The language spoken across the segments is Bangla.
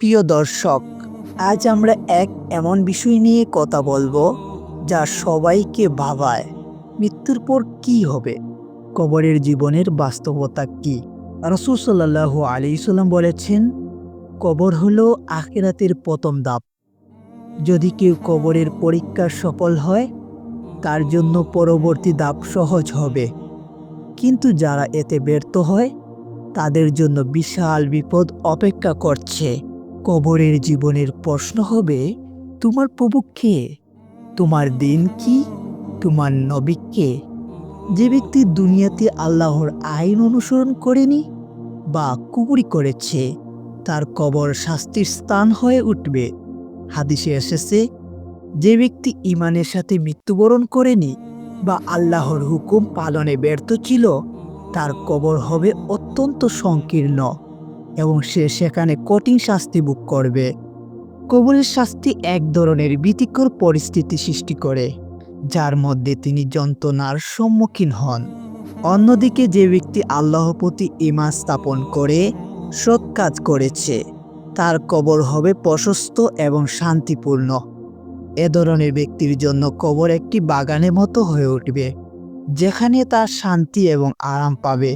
প্রিয় দর্শক, আজ আমরা এক এমন বিষয় নিয়ে কথা বলব যা সবাইকে ভাবায়, মৃত্যুর পর কি হবে, কবরের জীবনের বাস্তবতা কি। রসুল সাল্লাহ আলিসাল্লাম বলেছেন, কবর হলো আখেরাতের প্রথম দাপ যদি কেউ কবরের পরীক্ষা সফল হয়, তার জন্য পরবর্তী দাপ সহজ হবে। কিন্তু যারা এতে ব্যর্থ হয়, তাদের জন্য বিশাল বিপদ অপেক্ষা করছে। কবরের জীবনের প্রশ্ন হবে, তোমার প্রভু কে? তোমার দিন কি? তোমার নবী কে? যে ব্যক্তি দুনিয়াতে আল্লাহর আইন অনুসরণ করেনি বা কুবুরি করেছে, তার কবর শাস্তির স্থান হয়ে উঠবে। হাদিসে এসেছে, যে ব্যক্তি ইমানের সাথে মৃত্যুবরণ করেনি বা আল্লাহর হুকুম পালনে ব্যর্থ ছিল, তার কবর হবে অত্যন্ত সংকীর্ণ। এবং সে সেখানে কঠিন শাস্তি ভোগ করবে। কবরের শাস্তি এক ধরনের ভীতিকর পরিস্থিতি সৃষ্টি করে, যার মধ্যে তিনি যন্ত্রণার সম্মুখীন হন। অন্যদিকে যে ব্যক্তি আল্লাহ প্রতি ইমা স্থাপন করে, সৎ কাজ করেছে, তার কবর হবে প্রশস্ত এবং শান্তিপূর্ণ। এ ধরনের ব্যক্তির জন্য কবর একটি বাগানের মতো হয়ে উঠবে, যেখানে তার শান্তি এবং আরাম পাবে।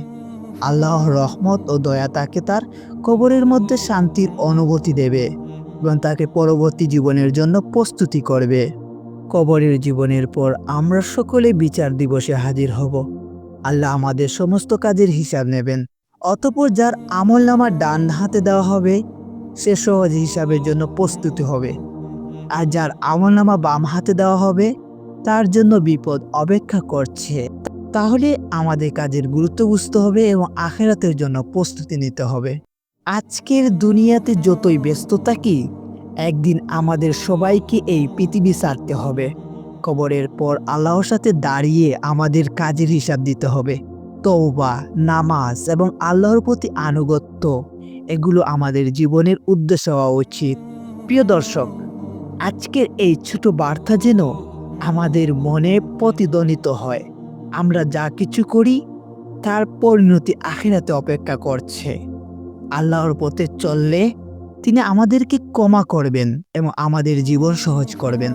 আল্লাহর রহমত ও দয়া তাকে তার কবরের মধ্যে শান্তির অনুভূতি দেবে এবং তাকে পরবর্তী জীবনের জন্য প্রস্তুতি করবে। কবরের জীবনের পর আমরা সকলে বিচার দিবসে হাজির হব। আল্লাহ আমাদের সমস্ত কাজের হিসাব নেবেন, অতপর যার আমল নামার ডান হাতে দেওয়া হবে, সে সহজ হিসাবের জন্য প্রস্তুতি হবে। আর যার আমল নামা বাম হাতে দেওয়া হবে, তার জন্য বিপদ অপেক্ষা করছে। তাহলে আমাদের কাজের গুরুত্ব বুঝতে হবে এবং আখেরাতের জন্য প্রস্তুতি নিতে হবে। আজকের দুনিয়াতে যতই ব্যস্ত থাকি একদিন আমাদের সবাইকে এই পৃথিবী ছাড়তে হবে। কবরের পর আল্লাহর সাথে দাঁড়িয়ে আমাদের কাজের হিসাব দিতে হবে। তওবা, নামাজ এবং আল্লাহর প্রতি আনুগত্য, এগুলো আমাদের জীবনের উদ্দেশ্য হওয়া উচিত। প্রিয় দর্শক, আজকের এই ছোট বার্তা যেন আমাদের মনে প্রতিধ্বনিত হয়। আমরা যা কিছু করি, তার পরিণতি আখিরাতে অপেক্ষা করছে। আল্লাহর পথে চললে তিনি আমাদেরকে ক্ষমা করবেন এবং আমাদের জীবন সহজ করবেন।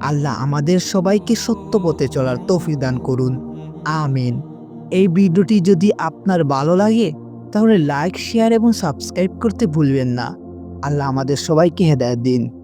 আল্লাহ আমাদের সবাইকে সত্য পথে চলার তৌফিক দান করুন। আমিন। এই ভিডিওটি যদি আপনার ভালো লাগে, তাহলে লাইক, শেয়ার এবং সাবস্ক্রাইব করতে ভুলবেন না। আল্লাহ আমাদের সবাইকে হেদায়ত দিন।